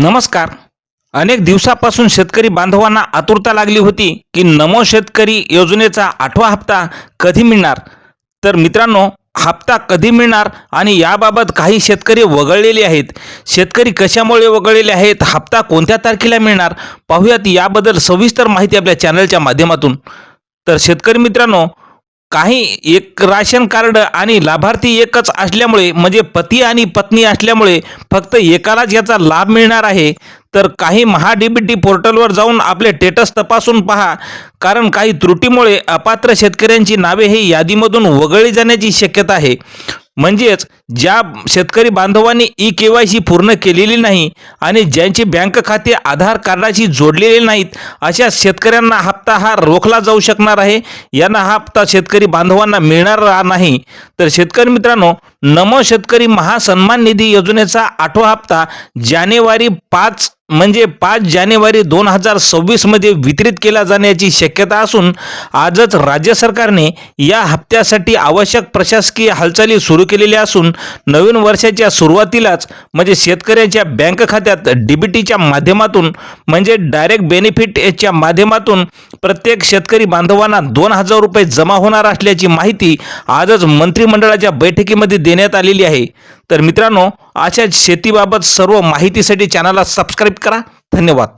नमस्कार. अनेक दिवसापासून शेतकरी बांधवांना आतुरता लागली होती की नमो शेतकरी योजनेचा आठवा हप्ता कधी मिळणार? तर मित्रांनो हप्ता कधी मिळणार आणि याबाबत काही शेतकरी वगळलेले आहेत. शेतकरी कशामुळे वगळलेले आहेत? हप्ता कोणत्या तारखेला मिळणार? पाहूयात याबद्दल सविस्तर माहिती आपल्या चॅनलच्या माध्यमातून. तर शेतकरी मित्रांनो काही एक राशन कार्ड आणि लाभार्थी एकच असल्यामुळे म्हणजे पती आणि पत्नी असल्यामुळे फक्त एकालाच याचा लाभ मिळणार आहे. तर काही महा पोर्टलवर जाऊन आपले स्टेटस तपासून पहा. कारण काही त्रुटीमुळे अपात्र शेतकऱ्यांची नावे ही यादीमधून वगळली जाण्याची शक्यता आहे. म्हणजेच ज्या शेतकरी बांधवांनी ई के वाय सी पूर्ण केलेली नाही आणि ज्यांचे बँक खाते आधार कार्डाशी जोडलेले नाहीत अशा शेतकऱ्यांना हप्ता हा रोखला जाऊ शकणार आहे. यांना हा हप्ता शेतकरी बांधवांना मिळणार नाही. तर शेतकरी मित्रांनो नमो शेतकरी महासन्मान निधी योजनेचा आठवा हप्ता जानेवारी पाच म्हणजे पाच जानेवारी दोन हजार सव्वीसमध्ये वितरित केला जाण्याची शक्यता असून आजच राज्य सरकारने या हप्त्यासाठी आवश्यक प्रशासकीय हालचाली सुरू केलेल्या असून नवीन वर्षाच्या सुरुवातीलाच म्हणजे शेतकऱ्यांच्या बँक खात्यात डीबीटीच्या माध्यमातून म्हणजे डायरेक्ट बेनिफिट याच्या माध्यमातून प्रत्येक शेतकरी बांधवांना दोन हजार रुपये जमा होणार असल्याची माहिती आजच मंत्रिमंडळाच्या बैठकीमध्ये देण्यात आलेली आहे. तर मित्रांनो अशा शेतीबाबत सर्व माहितीसाठी चॅनलला सबस्क्राईब करा. धन्यवाद.